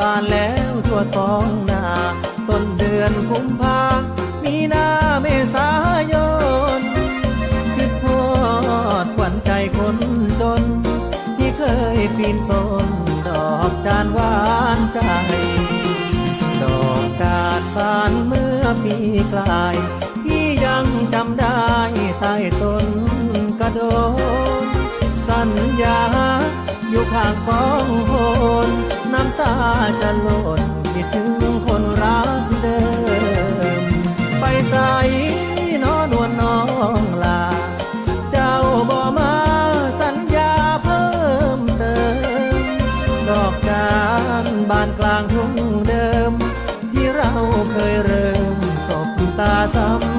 บานแล้วทั่วท้องนาต้นเดือนกุมภามีนาเมษายนคิดพอดขวัญใจคนจน ที่เคยปีนต้นดอกจานหวานใจ ดอกจานบานเมื่อปีกลาย พี่ยังจำได้ใต้ต้นกระโดนสัญญาอยู่ข้างกองโหนำตาจะหล่นคิดถึงคนรักเดิม ไปใส่นอนวลน้องลา เจ้าบ่มาสัญญาเพิ่มเติม ดอกจานบานกลางทุ่งเดิม ที่เราเคยเริ่มสบตาสัม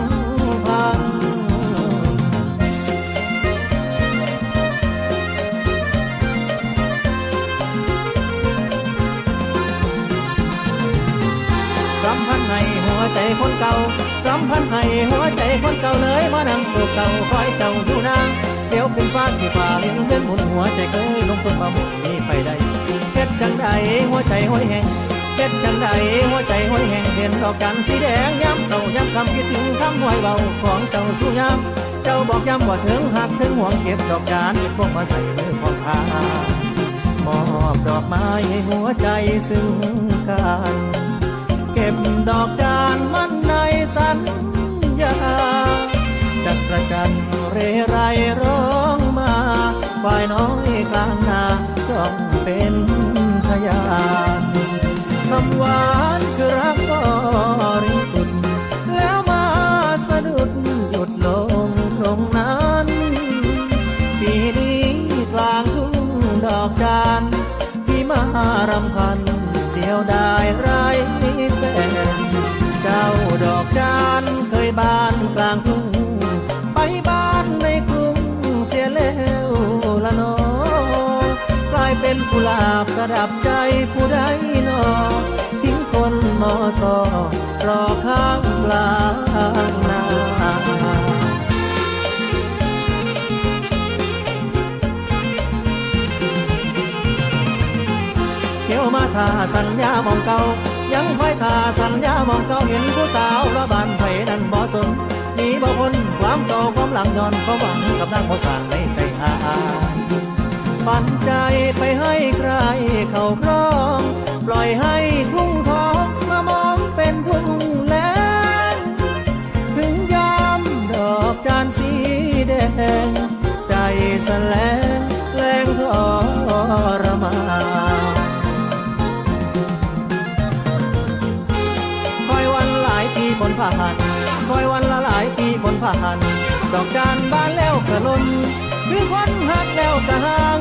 คนเก่ารำพันธ์ให้หัวใจคนเก่าเลยมานั่งโศกเก่าคอยเจ้าอยู่นางเดี๋ยวขึ้นฟ้าที่ฟ้าเลี้ยงเงินหมุนหัวใจเคยลงทุนมาหมุนนี้ไปได้เฮ็ดจังใดหัวใจห้อยแหงเฮ็ดจังใดหัวใจห้อยแหงเห็นดอกจันสีแดงย้ำเศร้าย้ำคำคิดถึงคำห้อยเบาของเจ้าสู้ย้ำเจ้าบอกย้ำว่าถึงหักถึงห่วงเก็บดอกจานพวกมาใส่มือของพามอบดอกไม้ให้หัวใจซึ่งกัน บดอกจานมันในสัญญาจักระจันเรไรร้องมาฝ่ายน้อยกลางนาจ้องเป็นพยานคำหวานคือรักก็ริสุดแล้วมาสะดุดหยุดลงตรงนั้นปีนี้กลางทุ่งดอกจานที่มารำพันเดียวได้ไราดอกจานเคยบานกลางทุ่งไปบ้านในกรุงเสียแล้วละนอกลายเป็นกุหลาบประดับใจผู้ใดนอทิ้งคนมอสอรอข้างกลางนาเที่ยวมาทาสัญญามองเก่า ยังคอยตาสัญญามองเขาเห็นผู้สาวระบานไผนั้นบ่สนหนีบ่พ้นความเก่าความหลังย้อนก็หวังกับนางบ่สร้างในใจอาปันใจไปให้ใครเขาครอง ปล่อยให้ทุ่งทองมามองเป็นทุ่งแล้ง บนผ่านคอยวันละหลายปีบนผ่าน ดอกจานบานแล้วกระลนคือคนหักแล้วกระหาง